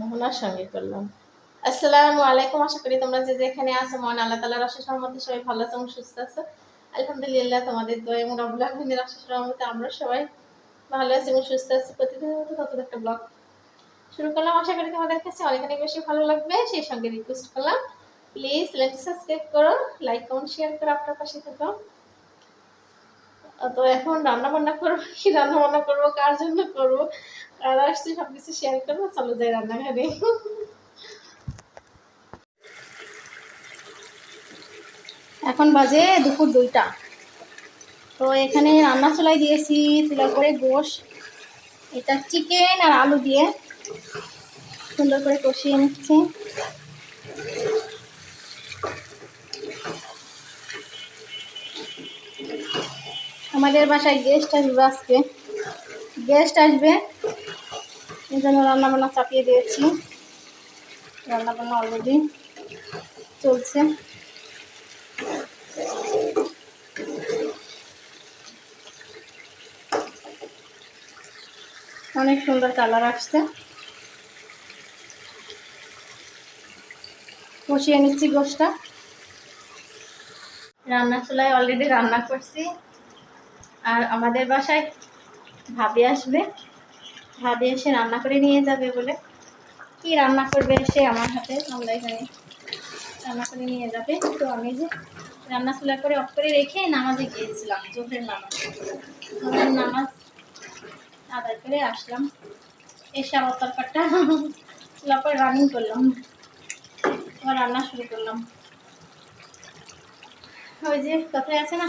মোহনার সঙ্গে করলাম। আসসালামু আলাইকুম, আশা করি তোমরা যে যেখানে আছো মন আল্লাহ তালার অশেষ রহমতে সবাই ভালো আছো সুস্থ আছো। আলহামদুলিল্লাহ, তোমাদের দোয়া এবং রবুল আলমিনের অশেষ রহমতে আমরা সবাই ভালো আছি এবং সুস্থ আছি। প্রতিদিনের মতো নতুন একটা ব্লগ শুরু করলাম। আশা করি তোমাদের কাছে অনেক অনেক বেশি ভালো লাগবে। সেই সঙ্গে রিকোয়েস্ট করলাম প্লিজ চ্যানেলটি সাবস্ক্রাইব করো লাইক কমেন্ট শেয়ার করো, আপনার পাশে থাকো। তো এখন রান্না বান্না করব কি? রান্না বান্না করব, কার জন্য করব? আর আসছি সব কিছু শেয়ার করব চলো যাই রান্নাঘরে এখন বাজে দুপুর দুইটা। তো এখানে রান্না চুলাই দিয়েছি চুলা করে গোশ, এটা চিকেন আর আলু দিয়ে। সুন্দর করে কষিয়ে নিচ্ছি। আমাদের বাসায় গেস্ট আসবে আজকে। গেস্ট আসবে এই জন্য রান্নাবান্না চাপিয়ে দিয়েছি। রান্নাবান্না অলরেডি চলছে। অনেক সুন্দর কালার আসছে। কষিয়ে নিচ্ছি গোষ্ঠটা রান্না চুলায় অলরেডি রান্না করছি। আর আমাদের বাসায় ভাবি আসবে। ভাবি এসে রান্না করে নিয়ে যাবে বলে। কি রান্না করবে এসে আমার হাতে? আমরা এখানে রান্না করে নিয়ে যাবে। তো আমি যে রান্না চুলা করে অফ করে রেখে নামাজে গিয়েছিলাম, জোহরের নামাজ। জোহরের নামাজ আদায় করে আসলাম। এসে আবার তরকারটা চুলা করে রানিং করলাম। আবার রান্না শুরু করলাম। ওই যে, কথায় আছে না?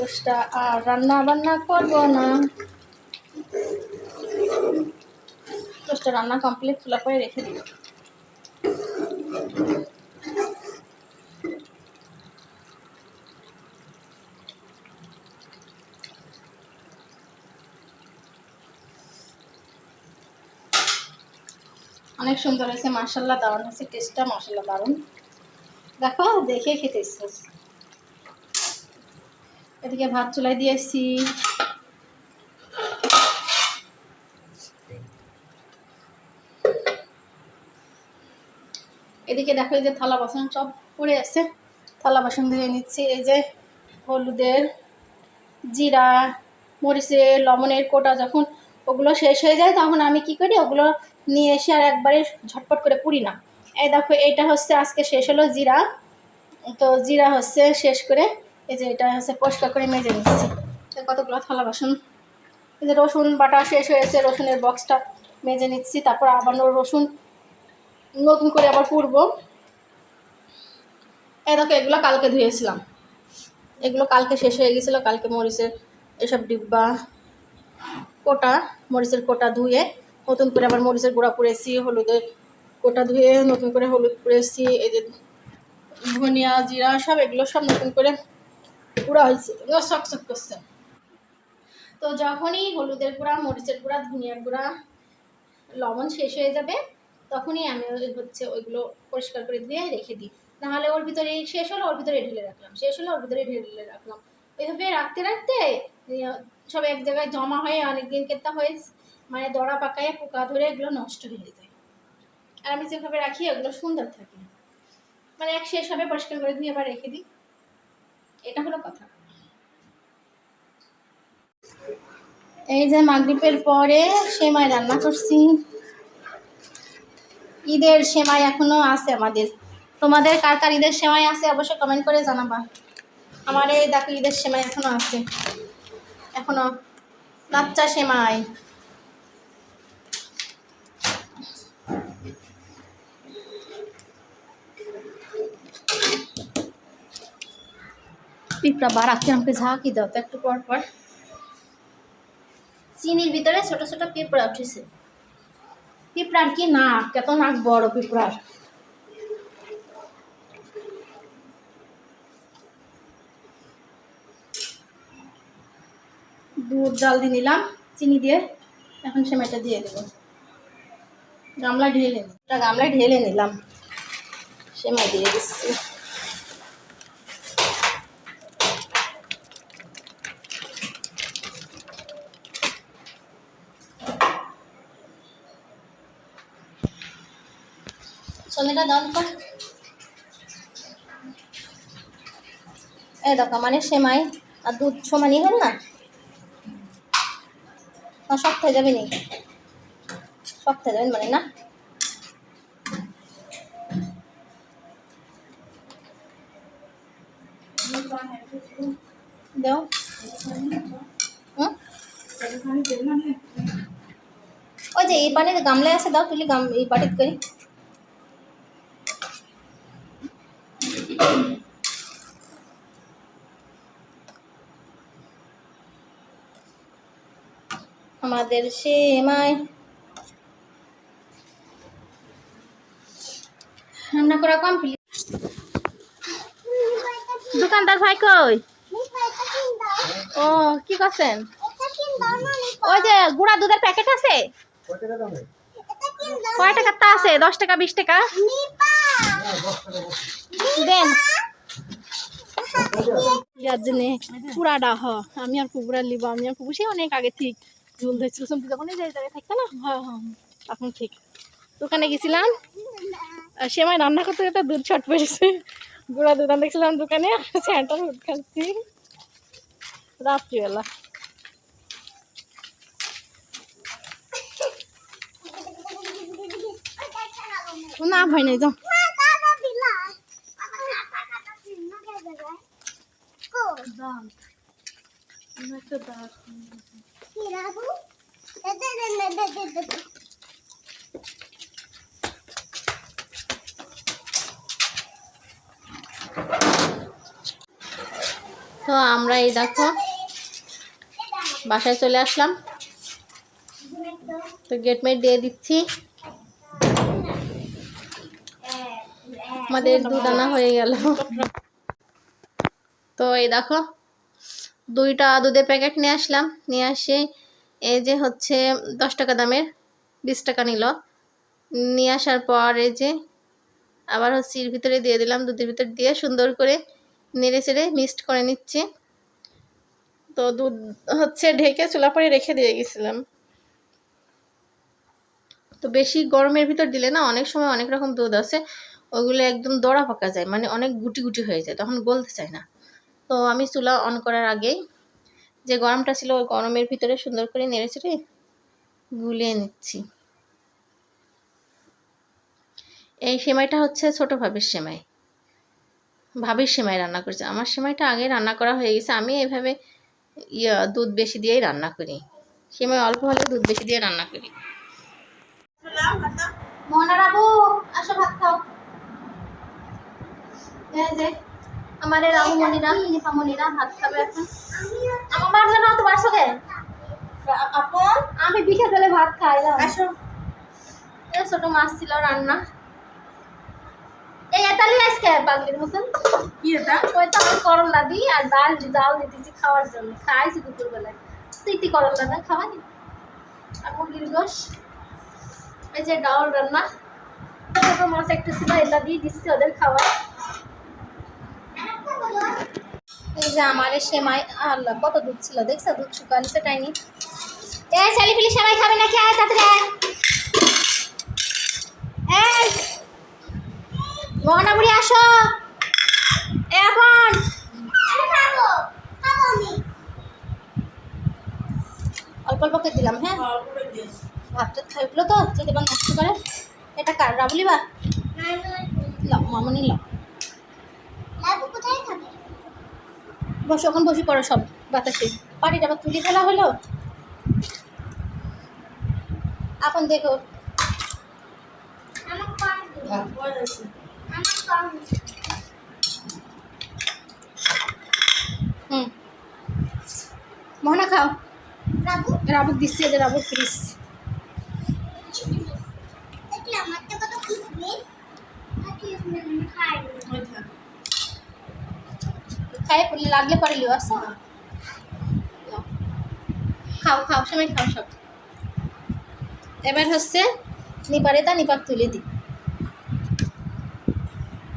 গোষ্ঠটা আর রান্না বান্না করব না। গোষ্ঠটা রান্না কমপ্লিট খোলা করে রেখে দিই অনেক সুন্দর হয়েছে মার্শাল্লাহ দারুণ হয়েছে টেস্টটা মার্শাল্লাহ দারুণ। দেখো, দেখে খেতে ইচ্ছে। এদিকে ভাত চুলাই দিয়ে দিয়েছি এদিকে দেখো এই যে থালা বাসন সব পড়ে আছে। থালা বাসন ধুয়ে নিচ্ছি, এই যে হলুদের জিরা, মরিচের, লবণের কোটা যখন ওগুলো শেষ হয়ে যায় তখন আমি কি করি, ওগুলো নিয়ে এসে আর একবারে ঝটপট করে পুরি না। এই দেখো এটা হচ্ছে আজকে শেষ হলো জিরা। তো জিরা হচ্ছে শেষ করে এই যে এটা হচ্ছে পরিষ্কার করে মেজে নিচ্ছি। কতগুলো থালা বাসন? এই যে রসুন বাটা শেষ হয়েছে রসুনের বক্সটা মেজে নিচ্ছি, তারপর আবার রসুন নতুন করে আবার পুরবো। এই দেখো, এগুলো কালকে ধুয়েছিলাম। এগুলো কালকে শেষ হয়ে গেছিল, কালকে মরিচের এসব ডিব্বা, কোটা, মরিচের কোটা ধুয়ে নতুন করে আবার মরিচের গুঁড়া পুড়েছি, হলুদের কোটা ধুয়ে নতুন করে হলুদ পুড়েছি, এই যে ধনিয়া, জিরা, সব এগুলো সব নতুন করে গুঁড়া হয়েছে। শক শক করছে। তো যখনই হলুদের গুঁড়া মরিচের গুঁড়া ধনিয়ার গুঁড়া লবণ শেষ হয়ে যাবে তখনই আমি হচ্ছে ওইগুলো পরিষ্কার করে ধুয়ে রেখে দিই। নাহলে ওর ভিতরে শেষ হলো ওর ভিতরে ঢেলে রাখলাম। শেষ হলো ওর ভিতরে ঢেলে রাখলাম। এইভাবে রাখতে রাখতে ইয়ে, সব এক জায়গায় জমা হয়ে অনেকদিন কেতা হয়ে মানে দড়া পাকায় পোকা ধরে এগুলো নষ্ট হয়ে যায়। আর আমি যেভাবে রাখি ওগুলো সুন্দর থাকে। মানে এক শেষ হবে পরিষ্কার করে ধুয়ে আবার রেখে দিই। এটা হলো কথা। এই যে মাগরীবের পরে সেমাই রান্না করছি। ঈদের সেমাই এখনও আছে আমাদের। তোমাদের কার কার ঈদের সেমাই আছে অবশ্যই কমেন্ট করে জানাবা। আমার এই দেখো ঈদের সেমাই এখনও আছে। এখনও লাচ্চা সেমাই। পিঁপড়া বাড়াচ্ছে আমাকে ঝাঁকি দাও তো একটু পর পর। চিনির ভিতরে ছোট ছোট পিঁপড়া উঠেছে। পিঁপড়ার কি নাক? কত নাক বড় পিঁপড়ার। দুধ জাল দিয়ে নিলাম, চিনি দিয়ে এখন সেমাইটা দিয়ে দেবো। গামলা ঢেলে নি ওটা গামলায় ঢেলে নিলাম। সেমাই দিয়ে দিচ্ছি। দাও তো এই দেখো মানে সেমাই আর দুধ সমানই হল না? শক্ত হয়ে যাবে নি শক্ত হয়ে যাবেন মানে না? দাও। ওই যে এই পানির গামলায় আছে, দাও, তুলি গাম এই বাটিত করি। আমাদের সেমাই। রান্না করা কমপ্লিট দোকানদার ভাই কই? ও, কি করছেন? ওই যে গুড়া দুধের প্যাকেট আছে? কয় টাকা তা আছে? দশ টাকা, বিশ টাকা? দেন। জন্য আমি আর কুকুরা লিব আমি আর কুকুর সে অনেক আগে ঠিক। ঝুল ধরছিল শুনতে যখন এই জায়গায় থাকতো না? হ্যাঁ হ্যাঁ। তখন ঠিক। দোকানে গেছিলাম। আর সে আমার রান্না করতে করতে দুধ ছট পড়েছে গুঁড়া দুধ দেখছিলাম দোকানে স্যান্টার দুধ খাচ্ছি। রাত্রিবেলা। না ভয় নেই যাও। তো আমরা এই দেখো, বাসায় চলে আসলাম। তো গেট মেট দিয়ে দিচ্ছি। আমাদের দুধ আনা হয়ে গেল। তো এই দেখো দুইটা দুধের প্যাকেট নিয়ে আসলাম। নিয়ে আসে এই যে হচ্ছে দশ টাকা দামের, বিশ টাকা নিল। নিয়ে আসার পর এই যে আবার হচ্ছে এর ভিতরে দিয়ে দিলাম, দুধের ভিতর দিয়ে সুন্দর করে নেড়ে চেড়ে মিক্সড করে নিচ্ছি। তো দুধ হচ্ছে ঢেকে চুলা পরে রেখে দিয়ে গেছিলাম। তো বেশি গরমের ভিতর দিলে না অনেক সময় অনেক রকম দুধ আছে, ওগুলো একদম দড়া পাকা যায় মানে অনেক গুটি গুটি হয়ে যায়, তখন গলতে চায় না। তো আমি চুলা অন করার আগেই যে গরমটা ছিল, ওই গরমের ভিতরে সুন্দর করে নেড়ে চেড়ে গুলিয়ে নিচ্ছি। এই সেমাইটা হচ্ছে ছোট ভাবির সেমাই। ভাবির সেমাই রান্না করেছে। আমার সেমাইটা আগে রান্না করা হয়ে গেছে। আমি এভাবে ইয়া, দুধ বেশি দিয়েই রান্না করি। সেমাই অল্প হলে দুধ বেশি দিয়ে রান্না করি। মোহনা বাবু, আসো ভাত খাও। যে আমার এই রামু মনিরা ভাত খাবে এখন। আমার বাড়লে না তো বাড়ছো কে আমি বিকেল বেলে ভাত খাইলাম। আসো। এই ছোট মাছ ছিল রান্না। এই এতালি আজকে পাগলির মতন। কি এটা? ওই তো আমি করলা দিই আর ডাল জাল দিতেছি খাওয়ার জন্য। খাইছি দুপুরবেলায়। তুই তুই করলা না খাওয়ানি? আর মুরগির গোস এই যে ডাল রান্না। ছোট মাছ একটু ছিল এটা দিয়ে দিচ্ছি ওদের খাওয়া। এই যে আমার সেমাই আল্লাহ কত দুধ ছিল দেখছ? দুধ এ সেমাই খাবে নাকি? আয় তাড়াতাড়ি আয়। এই মোহনা বুড়ি আসো। এখন। অল্প অল্প করে দিলাম হ্যাঁ? ভাতটা থাকল তো যদি বা নষ্ট করে। এটা কার রাবলি বা? মামনি লাও বসো এখন বসে পড়ো সব বাতাসে। পাটিটা আবার তুলি ফেলা হলো এখন দেখো। হুম। মোহনা খাও। রাবুক দিচ্ছি এদের রাবুক ফ্রিজ। খাই পড়লে লাগলে পরে লিও আসো খাও খাও সময় খাও সব। এবার হচ্ছে নিপারে তা নিপাক তুলে দিই।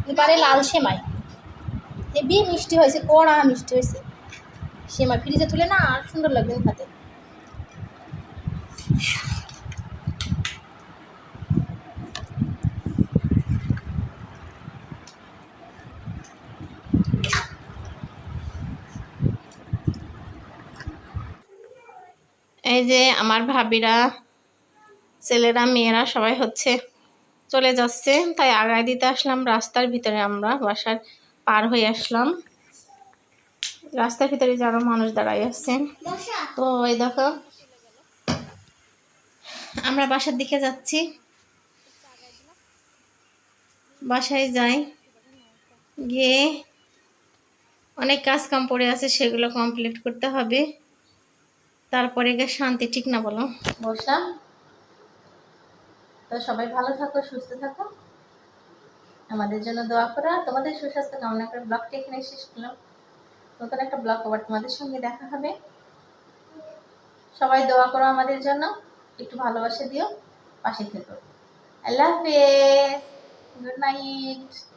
নিপারে লাল সেমাই। হেবি মিষ্টি হয়েছে, কড়া মিষ্টি হয়েছে। সেমাই ফ্রিজে তুলে না, আর সুন্দর লাগবে খাতে। এই যে আমার ভাবিরা, ছেলেরা, মেয়েরা সবাই হচ্ছে চলে যাচ্ছে। তাই আগায় দিতে আসলাম, রাস্তার ভিতরে আমরা বাসার পার হয়ে আসলাম। রাস্তার ভিতরে যারা মানুষ দাঁড়াই আসছেন তো এই দেখো, আমরা বাসার দিকে যাচ্ছি। বাসায় যাই, গিয়ে অনেক কাজ কাম পড়ে আছে, সেগুলো কমপ্লিট করতে হবে। তারপরে গিয়ে শান্তি, ঠিক না বলো? বসলাম তো সবাই ভালো থাকো, সুস্থ থাকো। আমাদের জন্য দোয়া করা। তোমাদের সুস্বাস্থ্য কামনা করে ব্লগটা এখানে শেষ করলাম। নতুন একটা ব্লগ আবার তোমাদের সঙ্গে দেখা হবে। সবাই দোয়া করো আমাদের জন্য। একটু ভালোবাসা দিও, পাশে থেকো। আল্লাহ হাফেজ। Good night.